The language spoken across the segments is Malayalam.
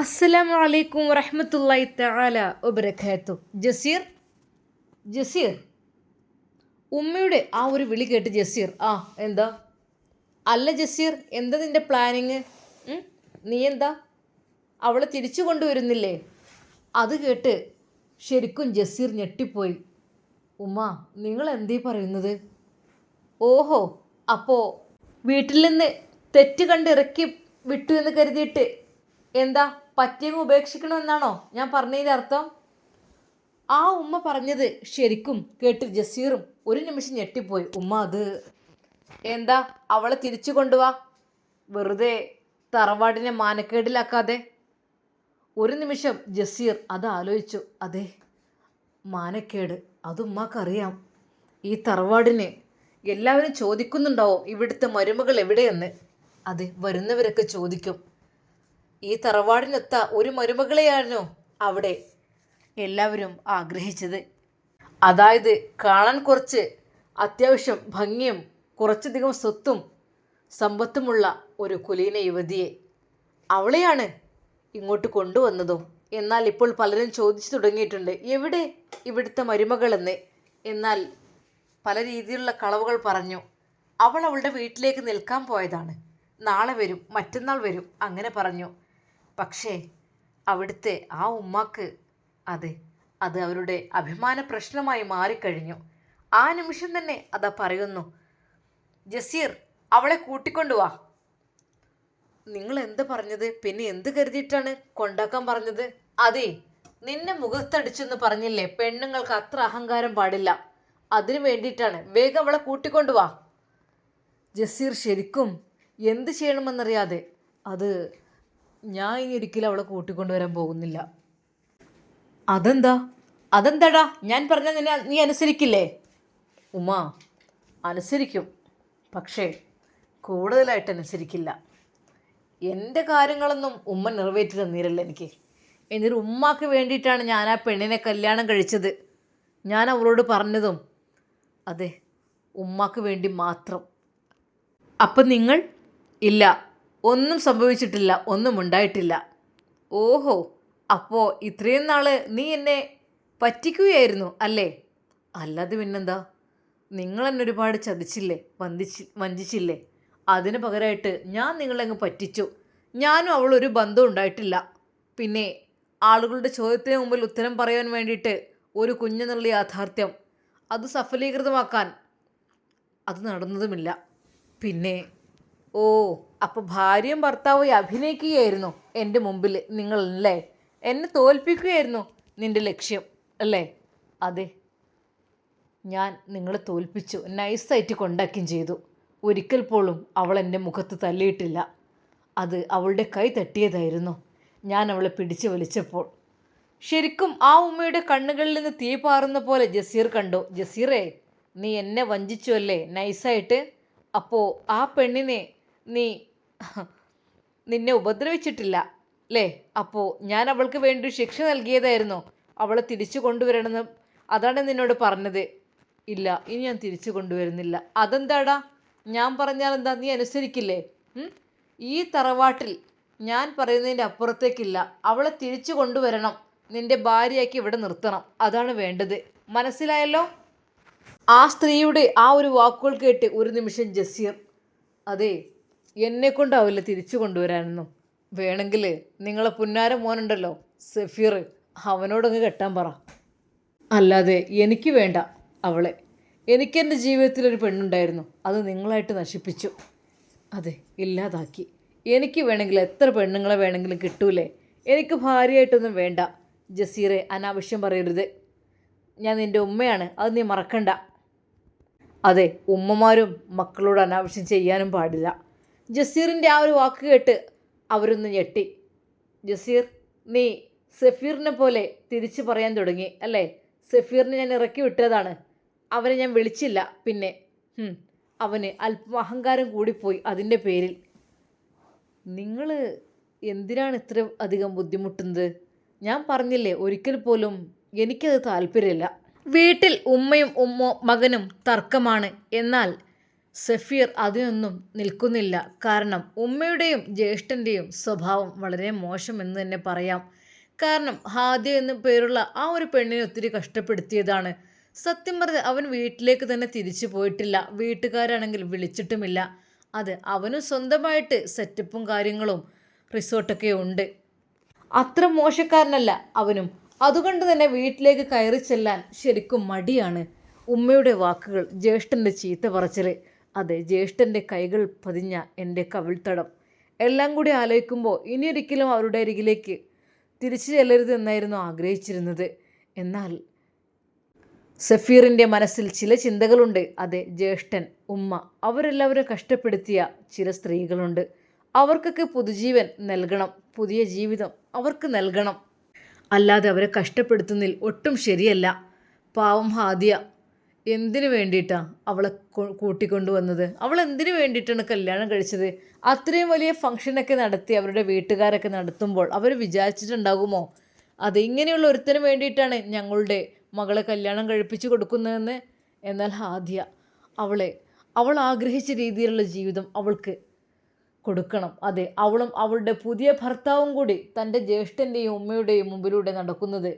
അസ്സലാമു അലൈക്കും വറഹ്മത്തുള്ളാഹി തആല വബറകാത്തു. ജസീർ ജസീർ. ഉമ്മയുടെ ആ ഒരു വിളി കേട്ട് ജസീർ ആ എന്താ? അല്ല ജസീർ എന്താ നിന്റെ പ്ലാനിങ് നീ എന്താ? അവളെ തിരിച്ചു കൊണ്ടുവരുന്നില്ലേ? അത് കേട്ട് ശരിക്കും ജസീർ ഞെട്ടിപ്പോയി. ഉമ്മ നിങ്ങൾ എന്തീ പറയുന്നത്? ഓഹോ അപ്പോൾ വീട്ടിൽ നിന്ന് തെറ്റ് കണ്ട് ഇറക്കി വിട്ടു എന്ന് കരുതിയിട്ട് എന്താ? പറ്റിയങ്ങ് ഉപേക്ഷിക്കണമെന്നാണോ ഞാൻ പറഞ്ഞതിന്റെ അർത്ഥം? ആ ഉമ്മ പറഞ്ഞത് ശരിക്കും കേട്ട് ജസീറും ഒരു നിമിഷം ഞെട്ടിപ്പോയി. ഉമ്മ അത് എന്താ? അവളെ തിരിച്ചു കൊണ്ടുവാ. വെറുതെ തറവാടിനെ മാനക്കേടിലാക്കാതെ. ഒരു നിമിഷം ജസീർ അത് ആലോചിച്ചു. അതെ മാനക്കേട്. അത് ഉമ്മാക്കറിയാം. ഈ തറവാടിനെ എല്ലാവരും ചോദിക്കുന്നുണ്ടാവോ ഇവിടുത്തെ മരുമകൾ എവിടെയെന്ന്. അതെ വരുന്നവരൊക്കെ ചോദിക്കും. ഈ തറവാടിനൊത്ത ഒരു മരുമകളെയായിരുന്നു അവിടെ എല്ലാവരും ആഗ്രഹിച്ചത്. അതായത് കാണാൻ കുറച്ച് അത്യാവശ്യം ഭംഗിയും കുറച്ചധികം സ്വത്തും സമ്പത്തുമുള്ള ഒരു കുലീന യുവതിയെ അവളെയാണ് ഇങ്ങോട്ട് കൊണ്ടുവന്നതും. എന്നാൽ ഇപ്പോൾ പലരും ചോദിച്ചു തുടങ്ങിയിട്ടുണ്ട് എവിടെ ഇവിടുത്തെ മരുമകളെന്ന്? എന്നാൽ പല രീതിയിലുള്ള കളവുകൾ പറഞ്ഞു അവൾ അവളുടെ വീട്ടിലേക്ക് നിൽക്കാൻ പോയതാണ്. നാളെ വരും മറ്റന്നാൾ വരും അങ്ങനെ പറഞ്ഞു. പക്ഷേ അവിടുത്തെ ആ ഉമ്മാക്ക് അതെ അത് അവരുടെ അഭിമാന പ്രശ്നമായി മാറിക്കഴിഞ്ഞു. ആ നിമിഷം തന്നെ അതാ പറയുന്നു ജസീർ അവളെ കൂട്ടിക്കൊണ്ടുവാ നിങ്ങൾ എന്ത് പറഞ്ഞത്? പിന്നെ എന്ത് കരുതിയിട്ടാണ് കൊണ്ടാക്കാൻ പറഞ്ഞത്? അതെ നിന്നെ മുഖത്തടിച്ചെന്ന് പറഞ്ഞില്ലേ പെണ്ണുങ്ങൾക്ക് അത്ര അഹങ്കാരം പാടില്ല. അതിനു വേണ്ടിയിട്ടാണ്. വേഗം അവളെ കൂട്ടിക്കൊണ്ടുവാ ജസീർ ശരിക്കും എന്ത് ചെയ്യണമെന്നറിയാതെ അത് ഞാൻ ഇനി ഒരിക്കലും അവളെ കൂട്ടിക്കൊണ്ടുവരാൻ പോകുന്നില്ല. അതെന്താ? അതെന്താടാ? ഞാൻ പറഞ്ഞ നിന്നെ നീ അനുസരിക്കില്ലേ? ഉമ്മ അനുസരിക്കും. പക്ഷേ കൂടുതലായിട്ട് അനുസരിക്കില്ല. എന്റെ കാര്യങ്ങളൊന്നും ഉമ്മ നിറവേറ്റി തന്നിരല്ല എനിക്ക്. എന്നിട്ട് ഉമ്മാക്ക് വേണ്ടിയിട്ടാണ് ഞാൻ ആ പെണ്ണിനെ കല്യാണം കഴിച്ചത്. ഞാൻ അവളോട് പറഞ്ഞതും അതെ ഉമ്മാക്ക് വേണ്ടി മാത്രം. അപ്പം നിങ്ങൾ? ഇല്ല. ഒന്നും സംഭവിച്ചിട്ടില്ല ഒന്നും ഉണ്ടായിട്ടില്ല. ഓഹോ അപ്പോൾ ഇത്രയും നാൾ നീ എന്നെ പറ്റിക്കുകയായിരുന്നു അല്ലേ? അല്ലാതെ പിന്നെന്താ? നിങ്ങൾ എന്നെ ഒരുപാട് ചതിച്ചില്ലേ വന്ദിച്ച് വഞ്ചിച്ചില്ലേ? അതിന് പകരമായിട്ട് ഞാൻ നിങ്ങളങ്ങ് പറ്റിച്ചു. ഞാനും അവളൊരു ബന്ധം ഉണ്ടായിട്ടില്ല. പിന്നെ ആളുകളുടെ ചോദ്യത്തിന് മുമ്പിൽ ഉത്തരം പറയാൻ വേണ്ടിയിട്ട് ഒരു കുഞ്ഞെന്നുള്ള യാഥാർത്ഥ്യം അത് സഫലീകൃതമാക്കാൻ അത് നടന്നതുമില്ല. പിന്നെ ഓ അപ്പോൾ ഭാര്യയും ഭർത്താവും അഭിനയിക്കുകയായിരുന്നു എന്റെ മുമ്പിൽ നിങ്ങൾ അല്ലേ എന്നെ തോൽപ്പിക്കുകയായിരുന്നു നിന്റെ ലക്ഷ്യം അല്ലേ? അതെ ഞാൻ നിങ്ങളെ തോൽപ്പിച്ചു നൈസായിട്ട് കൊണ്ടാക്കുകയും ചെയ്തു. ഒരിക്കൽ പോലും അവൾ എന്റെ മുഖത്ത് തല്ലിയിട്ടില്ല അത് അവളുടെ കൈ തട്ടിയതായിരുന്നു. ഞാൻ അവളെ പിടിച്ചു വലിച്ചപ്പോൾ. ശരിക്കും ആ ഉമ്മയുടെ കണ്ണുകളിൽ നിന്ന് തീ പാറുന്ന പോലെ ജസീർ കണ്ടു. ജസീറേ നീ എന്നെ വഞ്ചിച്ചു അല്ലേ നൈസായിട്ട്? അപ്പോൾ ആ പെണ്ണിനെ നീ നിന്നെ ഉപദ്രവിച്ചിട്ടില്ല അല്ലേ അപ്പോൾ ഞാൻ അവൾക്ക് വേണ്ടി ശിക്ഷ നൽകിയതായിരുന്നു. അവളെ തിരിച്ചു കൊണ്ടുവരണമെന്ന് അതാണ് നിന്നോട് പറഞ്ഞത്. ഇല്ല ഇനി ഞാൻ തിരിച്ചു കൊണ്ടുവരുന്നില്ല. അതെന്താടാ? ഞാൻ പറഞ്ഞാൽ എന്താ? നീ അനുസരിക്കില്ലേ? ഈ തറവാട്ടിൽ ഞാൻ പറയുന്നതിന്റെ അപ്പുറത്തേക്കില്ല. അവളെ തിരിച്ചു കൊണ്ടുവരണം. നിന്റെ ഭാര്യയാക്കി ഇവിടെ നിർത്തണം. അതാണ് വേണ്ടത്. മനസ്സിലായല്ലോ? ആ സ്ത്രീയുടെ ആ ഒരു വാക്കുകൾ കേട്ട് ഒരു നിമിഷം ജസീർ അതെ എന്നെ കൊണ്ടാവില്ല തിരിച്ചു കൊണ്ടുവരാനൊന്നും. വേണമെങ്കിൽ നിങ്ങളെ പുന്നാര മോനുണ്ടല്ലോ സഫീർ അവനോടങ്ങ് കെട്ടാൻ പറ. അല്ലാതെ എനിക്ക് വേണ്ട അവളെ. എനിക്ക് എന്റെ ജീവിതത്തിൽ ഒരു പെണ്ണുണ്ടായിരുന്നു അത് നിങ്ങളായിട്ട് നശിപ്പിച്ചു. അതെ ഇല്ലാതാക്കി. എനിക്ക് വേണമെങ്കിൽ എത്ര പെണ്ണുങ്ങളെ വേണമെങ്കിലും കിട്ടൂലേ? എനിക്ക് ഭാര്യയായിട്ടൊന്നും വേണ്ട. ജസീറെ അനാവശ്യം പറയരുത്. ഞാൻ നിന്റെ ഉമ്മയാണ് അത് നീ മറക്കണ്ട. അതെ ഉമ്മമാരും മക്കളോട് അനാവശ്യം ചെയ്യാനും പാടില്ല. ജസീറിന്റെ ആ ഒരു വാക്ക് കേട്ട് അവരൊന്ന് ഞെട്ടി. ജസീർ നീ സഫീറിനെ പോലെ തിരിച്ചു പറയാൻ തുടങ്ങി അല്ലേ? സഫീറിനെ ഞാൻ ഇറക്കി വിട്ടതാണ്. അവനെ ഞാൻ വിളിച്ചില്ല. പിന്നെ അവന് അല്പം അഹങ്കാരം കൂടിപ്പോയി അതിന്റെ പേരിൽ. നിങ്ങൾ എന്തിനാണ് ഇത്ര അധികം ബുദ്ധിമുട്ടുന്നത്? ഞാൻ പറഞ്ഞില്ലേ ഒരിക്കൽ പോലും എനിക്കത് താല്പര്യമില്ല. വീട്ടിൽ ഉമ്മയും ഉമ്മോ മകനും തർക്കമാണ്. എന്നാൽ സഫീർ അതിനൊന്നും നിൽക്കുന്നില്ല. കാരണം ഉമ്മയുടെയും ജ്യേഷ്ഠന്റെയും സ്വഭാവം വളരെ മോശമെന്ന് തന്നെ പറയാം. കാരണം ഹാദ്യ എന്ന പേരുള്ള ആ ഒരു പെണ്ണിനെ ഒത്തിരി കഷ്ടപ്പെടുത്തിയതാണ്. സത്യം പറഞ്ഞ് അവൻ വീട്ടിലേക്ക് തന്നെ തിരിച്ചു പോയിട്ടില്ല. വീട്ടുകാരാണെങ്കിൽ വിളിച്ചിട്ടുമില്ല. അത് അവനും സ്വന്തമായിട്ട് സെറ്റപ്പും കാര്യങ്ങളും റിസോർട്ടൊക്കെ ഉണ്ട്. അത്ര മോശക്കാരനല്ല അവനും. അതുകൊണ്ട് തന്നെ വീട്ടിലേക്ക് കയറി ചെല്ലാൻ ശരിക്കും മടിയാണ് ഉമ്മയുടെ വാക്കുകൾ ജ്യേഷ്ഠന്റെ ചീത്ത പറച്ചിൽ അതെ ജ്യേഷ്ഠന്റെ കൈകൾ പതിഞ്ഞ എന്റെ കവിൾത്തടം. എല്ലാം കൂടി ആലോചിക്കുമ്പോൾ ഇനിയൊരിക്കലും അവരുടെ അരികിലേക്ക് തിരിച്ചു ചെല്ലരുത് എന്നായിരുന്നു ആഗ്രഹിച്ചിരുന്നത്. എന്നാൽ സഫീറിന്റെ മനസ്സിൽ ചില ചിന്തകളുണ്ട്. അതെ ജ്യേഷ്ഠൻ ഉമ്മ അവരെല്ലാവരും കഷ്ടപ്പെടുത്തിയ ചില സ്ത്രീകളുണ്ട്. അവർക്കൊക്കെ പുതുജീവൻ നൽകണം പുതിയ ജീവിതം അവർക്ക് നൽകണം. അല്ലാതെ അവരെ കഷ്ടപ്പെടുത്തുന്നതിൽ ഒട്ടും ശരിയല്ല. പാവം ഹാദിയ എന്തിനു വേണ്ടിയിട്ടാണ് അവളെ കൂട്ടിക്കൊണ്ടു കൂട്ടിക്കൊണ്ടുവന്നത്? അവൾ എന്തിനു വേണ്ടിയിട്ടാണ് കല്യാണം കഴിച്ചത്? അത്രയും വലിയ ഫംഗ്ഷനൊക്കെ നടത്തി അവരുടെ വീട്ടുകാരൊക്കെ നടത്തുമ്പോൾ അവർ വിചാരിച്ചിട്ടുണ്ടാകുമോ? അത് ഇങ്ങനെയുള്ള ഒരുത്തന് വേണ്ടിയിട്ടാണ് ഞങ്ങളുടെ മകളെ കല്യാണം കഴിപ്പിച്ചു കൊടുക്കുന്നതെന്ന്? എന്നാൽ ഹാദിയ അവളെ അവൾ ആഗ്രഹിച്ച രീതിയിലുള്ള ജീവിതം അവൾക്ക് കൊടുക്കണം. അതെ അവളും അവളുടെ പുതിയ ഭർത്താവും കൂടി തന്റെ ജ്യേഷ്ഠന്റെയും ഉമ്മയുടെയും മുമ്പിലൂടെ നടക്കുന്നത്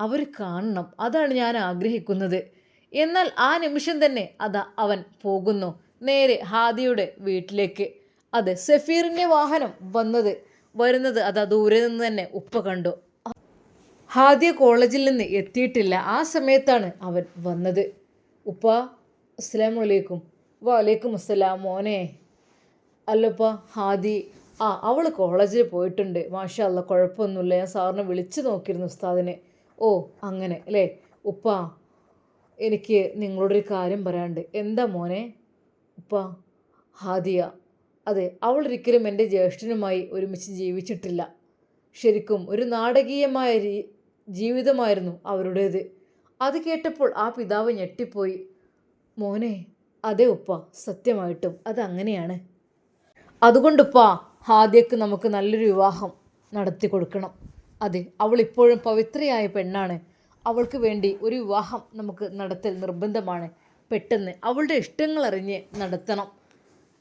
അവർ കാണണം. അതാണ് ഞാൻ ആഗ്രഹിക്കുന്നത്. എന്നാൽ ആ നിമിഷം തന്നെ അതാ അവൻ പോകുന്നു. നേരെ ഹാദിയുടെ വീട്ടിലേക്ക്. അത് സഫീറിന്റെ വാഹനം വന്നത്. വരുന്നത് അതാ ദൂരെ നിന്ന് തന്നെ ഉപ്പ കണ്ടു. ഹാദിയ കോളേജിൽ നിന്ന് എത്തിയിട്ടില്ല. ആ സമയത്താണ് അവൻ വന്നത്. ഉപ്പ അസ്സലാമു അലൈക്കും. വലൈക്കും അസ്സലാം മോനെ. അല്ലപ്പ ഹാദി. ആ അവൾ കോളേജിൽ പോയിട്ടുണ്ട്. മാഷാ അല്ല കുഴപ്പമൊന്നുമില്ല. ഞാൻ സാറിനെ വിളിച്ചു നോക്കിയിരുന്നു ഉസ്താദിനെ. ഓ അങ്ങനെ അല്ലേ? ഉപ്പ എനിക്ക് നിങ്ങളോടൊരു കാര്യം പറയാണ്ട് എന്താ മോനെ? ഉപ്പ ഹാദിയ. അതെ അവൾ ഒരിക്കലും എന്റെ ജ്യേഷ്ഠനുമായി ഒരുമിച്ച് ജീവിച്ചിട്ടില്ല. ശരിക്കും ഒരു നാടകീയമായ രീ- ജീവിതമായിരുന്നു അവരുടേത്. അത് കേട്ടപ്പോൾ ആ പിതാവ് ഞെട്ടിപ്പോയി. മോനെ അതെ ഉപ്പ സത്യമായിട്ടും അതങ്ങനെയാണ്. അതുകൊണ്ടുപ്പ ഹാദ്യക്ക് നമുക്ക് നല്ലൊരു വിവാഹം നടത്തി കൊടുക്കണം അതെ അവൾ ഇപ്പോഴും പവിത്രയായ പെണ്ണാണ്. അവൾക്ക് വേണ്ടി ഒരു വിവാഹം നമുക്ക് നടത്തൽ നിർബന്ധമാണ്. പെട്ടെന്ന് അവളുടെ ഇഷ്ടങ്ങൾ അറിഞ്ഞ് നടത്തണം.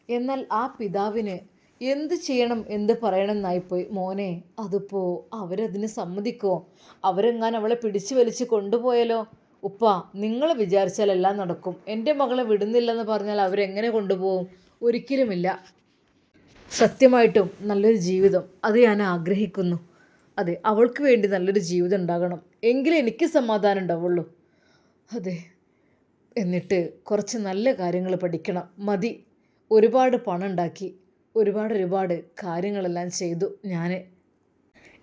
എന്നാൽ ആ പിതാവിന് എന്ത് ചെയ്യണം എന്ത് പറയണമെന്നായിപ്പോയി. മോനെ അതിപ്പോ അവരതിന് സമ്മതിക്കോ? അവരെങ്ങാൻ അവളെ പിടിച്ചു വലിച്ച് കൊണ്ടുപോയാലോ? ഉപ്പ നിങ്ങൾ വിചാരിച്ചാൽ എല്ലാം നടക്കും. എന്റെ മകളെ വിടുന്നില്ലെന്ന് പറഞ്ഞാൽ അവരെങ്ങനെ കൊണ്ടുപോകും? ഒരിക്കലുമില്ല. സത്യമായിട്ടും നല്ലൊരു ജീവിതം. അത് ഞാൻ ആഗ്രഹിക്കുന്നു. അതെ അവൾക്ക് വേണ്ടി നല്ലൊരു ജീവിതം ഉണ്ടാകണം. എങ്കിലേ എനിക്ക് സമാധാനം ഉണ്ടാവുള്ളൂ. അതെ എന്നിട്ട് കുറച്ച് നല്ല കാര്യങ്ങൾ പഠിക്കണം. മതി. ഒരുപാട് പണം ഉണ്ടാക്കി. ഒരുപാട് ഒരുപാട് കാര്യങ്ങളെല്ലാം ചെയ്തു ഞാൻ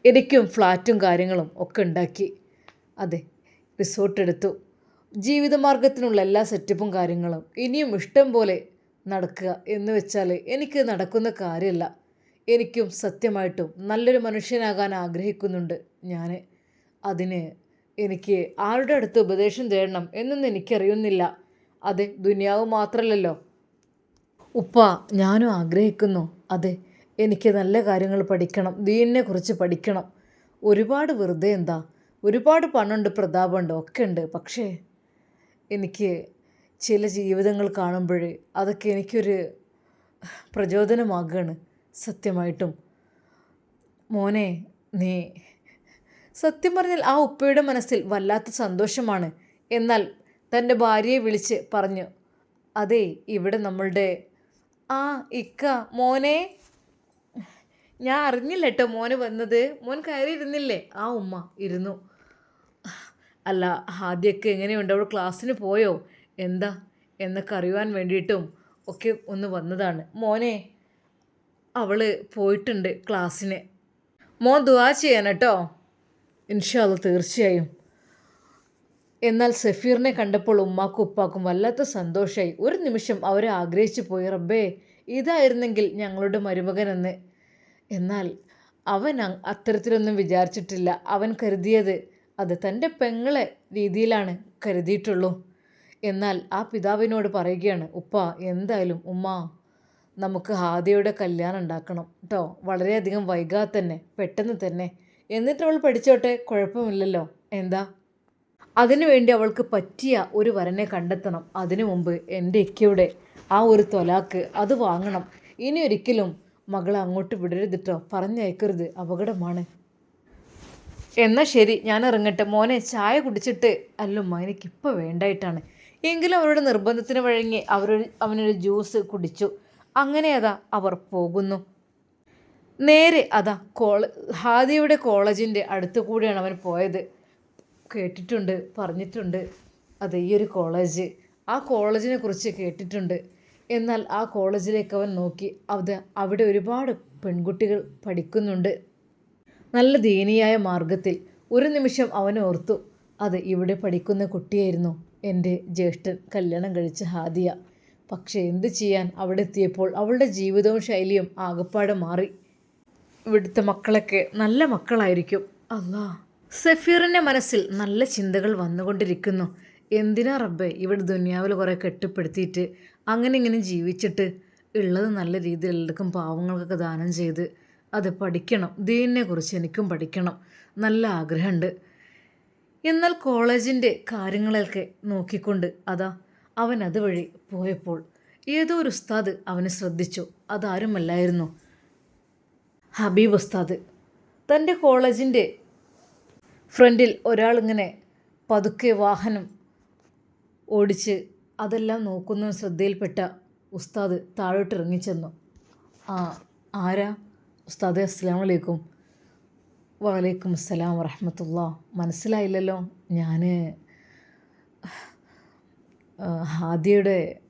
എനിക്കും ഫ്ലാറ്റും കാര്യങ്ങളും ഒക്കെ ഉണ്ടാക്കി. അതെ റിസോർട്ട് എടുത്തു. ജീവിതമാർഗത്തിനുള്ള എല്ലാ സെറ്റപ്പും കാര്യങ്ങളും ഇനിയും ഇഷ്ടം പോലെ നടക്കുക എന്ന് വെച്ചാൽ എനിക്ക് നടക്കുന്ന കാര്യമല്ല. എനിക്കും സത്യമായിട്ടും നല്ലൊരു മനുഷ്യനാകാൻ ആഗ്രഹിക്കുന്നുണ്ട് ഞാൻ അതിന് എനിക്ക് ആരുടെ അടുത്ത് ഉപദേശം തേടണം എന്നൊന്നും എനിക്കറിയുന്നില്ല. അതെ ദുനിയാവ് മാത്രമല്ലല്ലോ ഉപ്പ ഞാനും ആഗ്രഹിക്കുന്നു. അതെ എനിക്ക് നല്ല കാര്യങ്ങൾ പഠിക്കണം. ദീനിനെ കുറിച്ച് പഠിക്കണം. ഒരുപാട് വെറുതെ എന്താ? ഒരുപാട് പണുണ്ട് പ്രതാപമുണ്ട് ഒക്കെ ഉണ്ട് പക്ഷേ എനിക്ക് ചില ജീവിതങ്ങൾ കാണുമ്പോൾ അതൊക്കെ എനിക്കൊരു പ്രചോദനമാകുകയാണ് സത്യമായിട്ടും. മോനെ നീ സത്യം പറഞ്ഞാൽ ആ ഉപ്പയുടെ മനസ്സിൽ വല്ലാത്ത സന്തോഷമാണ്. എന്നാൽ തന്റെ ഭാര്യയെ വിളിച്ച് പറഞ്ഞു അതെ ഇവിടെ നമ്മളുടെ ആ ഇക്ക മോനെ. ഞാൻ അറിഞ്ഞില്ല കേട്ടോ മോന് വന്നത്. മോൻ കയറിയിരുന്നില്ലേ? ആ ഉമ്മ ഇരുന്നു. അല്ല ആദ്യമൊക്കെ എങ്ങനെയുണ്ട്? അവൾ ക്ലാസ്സിന് പോയോ? എന്താ? എന്നൊക്കെ അറിയുവാൻ വേണ്ടിയിട്ടും ഒക്കെ ഒന്ന് വന്നതാണ്. മോനെ അവൾ പോയിട്ടുണ്ട് ക്ലാസ്സിന്. മോൻ ദുവാ ചെയ്യാൻ കേട്ടോ ഇൻഷാല്ല തീർച്ചയായും. എന്നാൽ സഫീറിനെ കണ്ടപ്പോൾ ഉമ്മാക്കും ഉപ്പാക്കും വല്ലാത്ത സന്തോഷമായി ഒരു നിമിഷം അവരെ ആഗ്രഹിച്ചു പോയി റബ്ബേ ഇതായിരുന്നെങ്കിൽ ഞങ്ങളുടെ മരുമകനെന്ന്. എന്നാൽ അവൻ അത്തരത്തിലൊന്നും വിചാരിച്ചിട്ടില്ല. അവൻ കരുതിയത് അത് തന്റെ പെങ്ങളെ രീതിയിലാണ് കരുതിയിട്ടുള്ളൂ. എന്നാൽ ആ പിതാവിനോട് പറയുകയാണ് ഉപ്പ എന്തായാലും ഉമ്മ നമുക്ക് ഹാദിയുടെ കല്യാണം ഉണ്ടാക്കണം കേട്ടോ വളരെയധികം വൈകാതെ തന്നെ പെട്ടെന്ന് തന്നെ. എന്നിട്ട് അവൾ പഠിച്ചോട്ടെ? കുഴപ്പമില്ലല്ലോ. എന്താ? അതിനുവേണ്ടി അവൾക്ക് പറ്റിയ ഒരു വരനെ കണ്ടെത്തണം. അതിനു മുമ്പ് എന്റെ ഇക്കയുടെ ആ ഒരു തൊലാക്ക് അത് വാങ്ങണം. ഇനി ഒരിക്കലും മകളെ അങ്ങോട്ട് വിടരുതിട്ടോ പറഞ്ഞയക്കരുത്. അപകടമാണ്. എന്നാൽ ശരി. ഞാൻ ഇറങ്ങട്ടെ. മോനെ ചായ കുടിച്ചിട്ട്. അല്ലുമ്മ എനിക്കിപ്പോൾ വേണ്ടായിട്ടാണ്. എങ്കിലും അവരുടെ നിർബന്ധത്തിന് വഴങ്ങി അവരൊരു അവനൊരു ജ്യൂസ് കുടിച്ചു. അങ്ങനെ അതാ അവർ പോകുന്നു. നേരെ അതാ കോള ഹാദിയുടെ കോളേജിന്റെ അടുത്ത് കൂടിയാണ് അവൻ പോയത്. കേട്ടിട്ടുണ്ട് പറഞ്ഞിട്ടുണ്ട്. അത് ഈ ഒരു കോളേജ്. ആ കോളേജിനെ കുറിച്ച് കേട്ടിട്ടുണ്ട്. എന്നാൽ ആ കോളേജിലേക്ക് അവൻ നോക്കി അത് അവിടെ ഒരുപാട് പെൺകുട്ടികൾ പഠിക്കുന്നുണ്ട്. നല്ല ദീനിയായ മാർഗത്തിൽ ഒരു നിമിഷം അവൻ ഓർത്തു അത് ഇവിടെ പഠിക്കുന്ന കുട്ടിയായിരുന്നു എന്റെ ജ്യേഷ്ഠൻ. കല്യാണം കഴിച്ച ഹാദിയ. പക്ഷേ എന്ത് ചെയ്യാൻ അവിടെ എത്തിയപ്പോൾ അവളുടെ ജീവിതവും ശൈലിയും ആകപ്പാടെ മാറി. ഇവിടുത്തെ മക്കളൊക്കെ നല്ല മക്കളായിരിക്കും. അല്ലാ സഫീറിന്റെ മനസ്സിൽ നല്ല ചിന്തകൾ വന്നുകൊണ്ടിരിക്കുന്നു. എന്തിനാ റബ്ബെ ഇവിടെ ദുനിയാവിൽ കുറേ കെട്ടിപ്പെടുത്തിയിട്ട് അങ്ങനെ ഇങ്ങനെ ജീവിച്ചിട്ട്? ഉള്ളത് നല്ല രീതിയിൽ എല്ലാവർക്കും പാവങ്ങൾക്കൊക്കെ ദാനം ചെയ്ത് അത് പഠിക്കണം. ദീനിനെ കുറിച്ച് എനിക്കും പഠിക്കണം. നല്ല ആഗ്രഹമുണ്ട്. എന്നാൽ കോളേജിന്റെ കാര്യങ്ങളൊക്കെ നോക്കിക്കൊണ്ട് അതാ അവൻ അതുവഴി പോയപ്പോൾ ഏതോ ഒരു ഉസ്താദ് അവനെ ശ്രദ്ധിച്ചു. അതാരുമല്ലായിരുന്നു. ഹബീബ് ഉസ്താദ്. തന്റെ കോളേജിന്റെ ഫ്രണ്ടിൽ ഒരാളിങ്ങനെ പതുക്കെ വാഹനം ഓടിച്ച് അതെല്ലാം നോക്കുന്ന ശ്രദ്ധയിൽപ്പെട്ട ഉസ്താദ് താഴോട്ട് ഇറങ്ങിച്ചെന്നു ആ ആരാ? ഉസ്താദ് അസ്സാം വലൈക്കും വലൈക്കും അസ്സലാം വറഹമത്തുള്ള. മനസ്സിലായില്ലല്ലോ? ഞാൻ ഹാദിയുടെ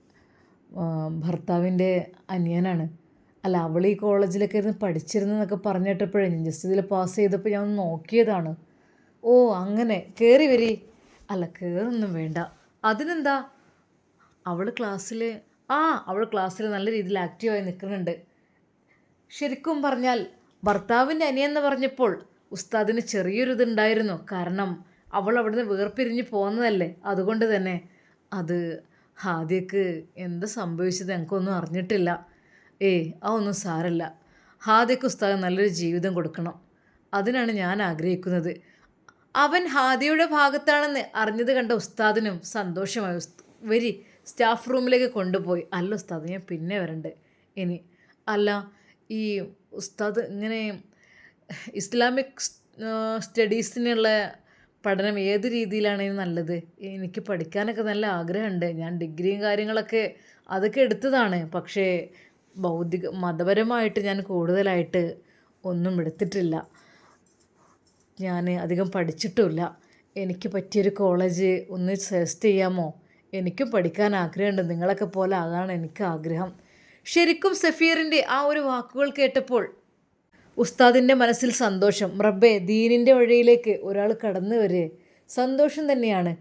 ഭർത്താവിന്റെ അനിയനാണ്. അല്ല അവൾ ഈ കോളേജിലൊക്കെ ഇരുന്ന് പഠിച്ചിരുന്നതെന്നൊക്കെ പറഞ്ഞിട്ടപ്പോഴേ ഞാൻ ജസ്റ്റ് ഇതിൽ പാസ് ചെയ്തപ്പോൾ ഞാൻ നോക്കിയതാണ്. ഓ അങ്ങനെ. കയറി വരി. അല്ല കയറൊന്നും വേണ്ട. അതിനെന്താ? അവൾ ക്ലാസ്സിൽ ആ അവൾ ക്ലാസ്സിൽ നല്ല രീതിയിൽ ആക്റ്റീവായി നിൽക്കുന്നുണ്ട്. ശരിക്കും പറഞ്ഞാൽ ഭർത്താവിന്റെ അനിയെന്ന് പറഞ്ഞപ്പോൾ ഉസ്താദിന് ചെറിയൊരു ഇതുണ്ടായിരുന്നു കാരണം അവൾ അവിടുന്ന് വേർപിരിഞ്ഞ് പോകുന്നതല്ലേ അതുകൊണ്ട് തന്നെ. അത് ഹാദിയക്ക് എന്താ സംഭവിച്ചത് എനിക്കൊന്നും അറിഞ്ഞിട്ടില്ല. ഏയ് അതൊന്നും സാരല്ല. ഹാദിയക്ക് ഉസ്താദ് നല്ലൊരു ജീവിതം കൊടുക്കണം. അതിനാണ് ഞാൻ ആഗ്രഹിക്കുന്നത്. അവൻ ഹാദിയുടെ ഭാഗത്താണെന്ന് അറിഞ്ഞത് കണ്ട ഉസ്താദിനും സന്തോഷമായി. വരി സ്റ്റാഫ് റൂമിലേക്ക് കൊണ്ടുപോയി. അല്ല ഉസ്താദ് ഞാൻ പിന്നെ വരണ്ട്. ഇനി അല്ല ഈ ഉസ്താദ് ഇങ്ങനെ ഇസ്ലാമിക് സ്റ്റഡീസിനുള്ള പഠനം ഏത് രീതിയിലാണ് നല്ലത്. എനിക്ക് പഠിക്കാനൊക്കെ നല്ല ആഗ്രഹമുണ്ട്. ഞാൻ ഡിഗ്രിയും കാര്യങ്ങളൊക്കെ അതൊക്കെ എടുത്തതാണ്. പക്ഷേ ബൗദ്ധിക മതപരമായിട്ട് ഞാൻ കൂടുതലായിട്ട് ഒന്നും എടുത്തിട്ടില്ല. ഞാൻ അധികം പഠിച്ചിട്ടുമില്ല. എനിക്ക് പറ്റിയൊരു കോളേജ് ഒന്ന് സജസ്റ്റ് ചെയ്യാമോ? എനിക്കും പഠിക്കാൻ ആഗ്രഹമുണ്ട്. നിങ്ങളൊക്കെ പോലെ അതാണ് എനിക്ക് ആഗ്രഹം. ശരിക്കും സഫീറിന്റെ ആ ഒരു വാക്കുകൾ കേട്ടപ്പോൾ ഉസ്താദിന്റെ മനസ്സിൽ സന്തോഷം. റബ്ബെ ദീനിന്റെ വഴിയിലേക്ക് ഒരാൾ കടന്നു വരെ. സന്തോഷം തന്നെയാണ്.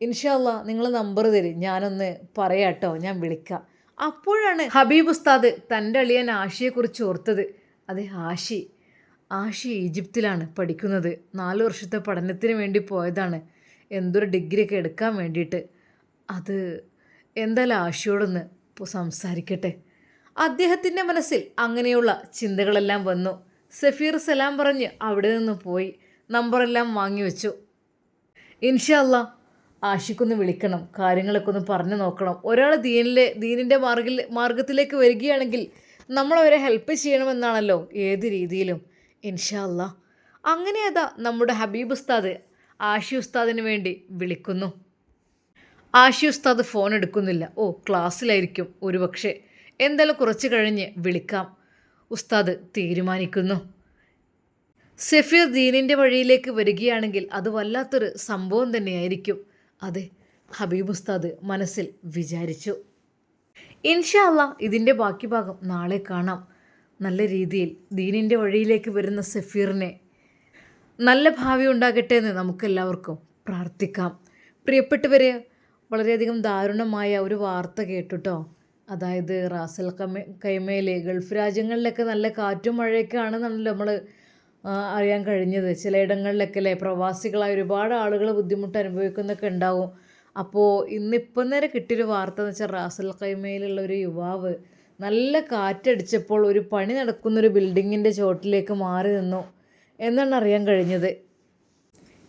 ഇൻഷാല്ല നിങ്ങൾ നമ്പർ തരും. ഞാനൊന്ന് പറയാട്ടോ ഞാൻ വിളിക്കാം. അപ്പോഴാണ് ഹബീബ് ഉസ്താദ് തന്റെ അളിയൻ ആഷിയെക്കുറിച്ച് ഓർത്തത്. അതെ ആഷി. ആഷി ഈജിപ്തിലാണ് പഠിക്കുന്നത്. നാല് വർഷത്തെ പഠനത്തിന് വേണ്ടി പോയതാണ്. എന്തൊരു ഡിഗ്രിയൊക്കെ എടുക്കാൻ വേണ്ടിയിട്ട്. അത് എന്തായാലും ആഷിയോടൊന്ന് സംസാരിക്കട്ടെ. അദ്ദേഹത്തിന്റെ മനസ്സിൽ അങ്ങനെയുള്ള ചിന്തകളെല്ലാം വന്നു. സഫീർ സലാം പറഞ്ഞ് അവിടെ നിന്ന് പോയി. നമ്പറെല്ലാം വാങ്ങി വെച്ചു. ഇൻഷല്ല ആഷിക്കൊന്ന് വിളിക്കണം. കാര്യങ്ങളൊക്കെ ഒന്ന് പറഞ്ഞു നോക്കണം. ഒരാൾ ദീനിലെ ദീനിന്റെ മാർഗിൽ മാർഗത്തിലേക്ക് വരികയാണെങ്കിൽ നമ്മൾ നമ്മളവരെ ഹെൽപ്പ് ചെയ്യണമെന്നാണല്ലോ ഏത് രീതിയിലും. ഇൻഷല്ല അങ്ങനെ അതാ നമ്മുടെ ഹബീബ് ഉസ്താദ് ആഷി ഉസ്താദിന് വേണ്ടി വിളിക്കുന്നു. ആഷി ഉസ്താദ് ഫോൺ എടുക്കുന്നില്ല. ഓ ക്ലാസ്സിലായിരിക്കും ഒരുപക്ഷെ. എന്തായാലും കുറച്ച് കഴിഞ്ഞ് വിളിക്കാം. ഉസ്താദ് തീരുമാനിക്കുന്നു. സെഫീർ ദീനിന്റെ വഴിയിലേക്ക് വരികയാണെങ്കിൽ അത് വല്ലാത്തൊരു സംഭവം തന്നെയായിരിക്കും. അതെ ഹബീബ് ഉസ്താദ് മനസ്സിൽ വിചാരിച്ചു. ഇൻഷാല്ല ഇതിന്റെ ബാക്കി ഭാഗം നാളെ കാണാം. നല്ല രീതിയിൽ ദീനിന്റെ വഴിയിലേക്ക് വരുന്ന സഫീറിനെ നല്ല ഭാവി ഉണ്ടാകട്ടെ എന്ന് നമുക്കെല്ലാവർക്കും പ്രാർത്ഥിക്കാം. പ്രിയപ്പെട്ടവരെ വളരെയധികം ദാരുണമായ ഒരു വാർത്ത കേട്ടുട്ടോ അതായത് റാസൽ കമ കൈമയിൽ ഗൾഫ് രാജ്യങ്ങളിലൊക്കെ നല്ല കാറ്റും മഴയൊക്കെ നമ്മൾ അറിയാൻ കഴിഞ്ഞത്. ചിലയിടങ്ങളിലൊക്കെ അല്ലേ പ്രവാസികളായ ഒരുപാട് ആളുകൾ ബുദ്ധിമുട്ട് അനുഭവിക്കുന്നൊക്കെ ഉണ്ടാവും. അപ്പോൾ ഇന്നിപ്പം നേരെ കിട്ടിയൊരു വാർത്ത എന്ന് വെച്ചാൽ റാസൽ കൈമയിലുള്ള ഒരു യുവാവ് നല്ല കാറ്റടിച്ചപ്പോൾ ഒരു പണി നടക്കുന്നൊരു ബിൽഡിങ്ങിന്റെ ചോട്ടിലേക്ക് മാറി നിന്നു എന്നാണ് അറിയാൻ കഴിഞ്ഞത്.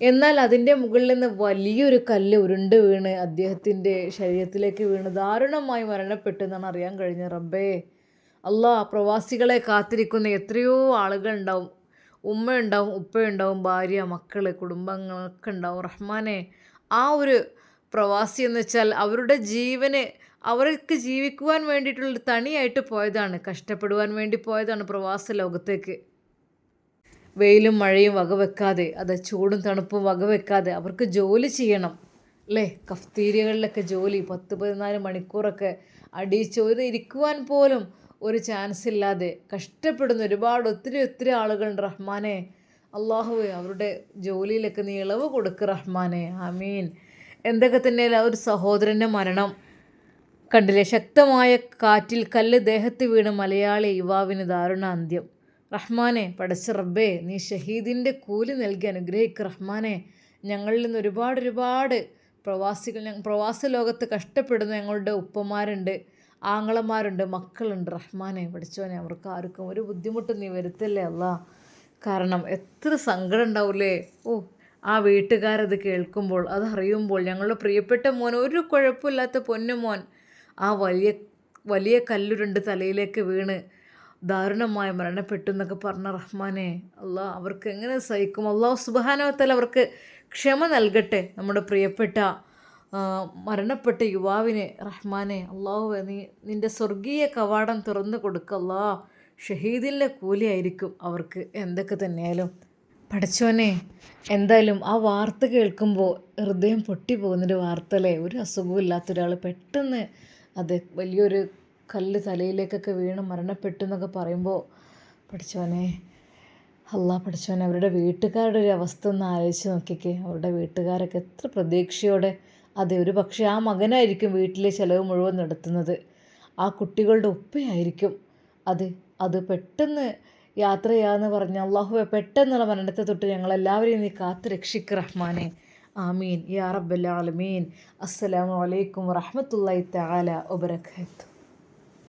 എന്നാൽ അതിന്റെ മുകളിൽ നിന്ന് വലിയൊരു കല്ല് ഉരുണ്ട് വീണ് അദ്ദേഹത്തിന്റെ ശരീരത്തിലേക്ക് വീണ് ദാരുണമായി മരണപ്പെട്ടു എന്നാണ് അറിയാൻ കഴിഞ്ഞത് റബ്ബേ. അല്ലാ പ്രവാസികളെ കാത്തിരിക്കുന്ന എത്രയോ ആളുകൾ ഉണ്ടാവും. ഉമ്മയുണ്ടാവും ഉപ്പയുണ്ടാവും ഭാര്യ മക്കൾ കുടുംബങ്ങളൊക്കെ ഉണ്ടാവും. റഹ്മാനെ ആ ഒരു പ്രവാസി എന്ന് വെച്ചാൽ അവരുടെ ജീവന് അവർക്ക് ജീവിക്കുവാൻ വേണ്ടിയിട്ടുള്ള തണിയായിട്ട് പോയതാണ് കഷ്ടപ്പെടുവാൻ വേണ്ടി പോയതാണ് പ്രവാസ ലോകത്തേക്ക്. വെയിലും മഴയും വകവെക്കാതെ അത് ചൂടും തണുപ്പും വകവെക്കാതെ അവർക്ക് ജോലി ചെയ്യണം അല്ലേ? കഫ്തീരിയകളിലൊക്കെ ജോലി പത്ത് പതിനാല് മണിക്കൂറൊക്കെ അടിയിച്ച് ഒരു ഇരിക്കുവാൻ പോലും ഒരു ചാൻസ് ഇല്ലാതെ കഷ്ടപ്പെടുന്ന ഒരുപാട് ഒത്തിരി ഒത്തിരി ആളുകളുണ്ട് റഹ്മാനെ. അള്ളാഹുവെ അവരുടെ ജോലിയിലൊക്കെ നീ ഇളവ് കൊടുക്ക് റഹ്മാനെ. ആമീൻ. എന്തൊക്കെ തന്നെ ഒരു സഹോദരന്റെ മരണം. കണ്ടില്ലേ? ശക്തമായ കാറ്റിൽ കല്ല് ദേഹത്ത് വീണ് മലയാളി യുവാവിന് ദാരുണ അന്ത്യം റഹ്മാനെ പടച്ച റബ്ബേ നീ ഷഹീദിന്റെ കൂലി നൽകി അനുഗ്രഹിക്ക് റഹ്മാനെ. ഞങ്ങളിൽ നിന്ന് ഒരുപാട് ഒരുപാട് പ്രവാസികൾ പ്രവാസ ലോകത്ത് കഷ്ടപ്പെടുന്ന ഞങ്ങളുടെ ഉപ്പമാരുണ്ട് ആങ്ങളമാരുണ്ട് മക്കളുണ്ട് റഹ്മാനെ. പഠിച്ചോനെ അവർക്ക് ആർക്കും ഒരു ബുദ്ധിമുട്ടും നീ വരുത്തല്ലേ അല്ല. കാരണം എത്ര സങ്കടം ഉണ്ടാവില്ലേ ഓ ആ വീട്ടുകാരത് കേൾക്കുമ്പോൾ അത് അറിയുമ്പോൾ ഞങ്ങളുടെ പ്രിയപ്പെട്ട മോൻ ഒരു കുഴപ്പമില്ലാത്ത പൊന്നുമോൻ ആ വലിയ വലിയ കല്ലുരുണ്ട് തലയിലേക്ക് വീണ് ദാരുണമായി മരണപ്പെട്ടു എന്നൊക്കെ പറഞ്ഞ റഹ്മാനെ. അള്ളാഹ് അവർക്ക് എങ്ങനെ സഹിക്കും? അള്ളാഹു സുബാനവത്തൽ അവർക്ക് ക്ഷമ നൽകട്ടെ. നമ്മുടെ പ്രിയപ്പെട്ട മരണപ്പെട്ട യുവാവിനെ റഹ്മാനെ അള്ളാഹു നീ നിന്റെ സ്വർഗീയ കവാടം തുറന്നു കൊടുക്കല്ലാ ഷഹീദിന്റെ കൂലിയായിരിക്കും അവർക്ക് എന്തൊക്കെ തന്നെയാലും. പഠിച്ചോനെ എന്തായാലും ആ വാർത്ത കേൾക്കുമ്പോൾ ഹൃദയം പൊട്ടി പോകുന്നൊരു അല്ലേ ഒരു അസുഖവും ഇല്ലാത്ത ഒരാൾ പെട്ടെന്ന് അത് വലിയൊരു കല്ല് തലയിലേക്കൊക്കെ വീണ് മരണപ്പെട്ടു എന്നൊക്കെ പറയുമ്പോൾ പഠിച്ചോനെ അല്ല പഠിച്ചോനെ അവരുടെ വീട്ടുകാരുടെ ഒരു അവസ്ഥ ഒന്ന് ആലോചിച്ച് നോക്കിക്കേ. അവരുടെ വീട്ടുകാരൊക്കെ എത്ര പ്രതീക്ഷയോടെ അതെ ഒരു പക്ഷേ ആ മകനായിരിക്കും വീട്ടിലെ ചിലവ് മുഴുവൻ നടത്തുന്നത്. ആ കുട്ടികളുടെ ഉപ്പയായിരിക്കും അത്. അത് പെട്ടെന്ന് യാത്ര ചെയ്യാന്ന് പറഞ്ഞ അള്ളാഹുവെ പെട്ടെന്നുള്ള മരണത്തെ തൊട്ട് ഞങ്ങളെല്ലാവരെയും നീ കാത്ത് രക്ഷിക്ക് റഹ്മാനെ. ആമീൻ. യാ റബ്ബൽ ആലമീൻ. അസ്സലാമു അലൈക്കും വറഹ്മത്തുള്ളാഹി തആല വബറകാതുഹു.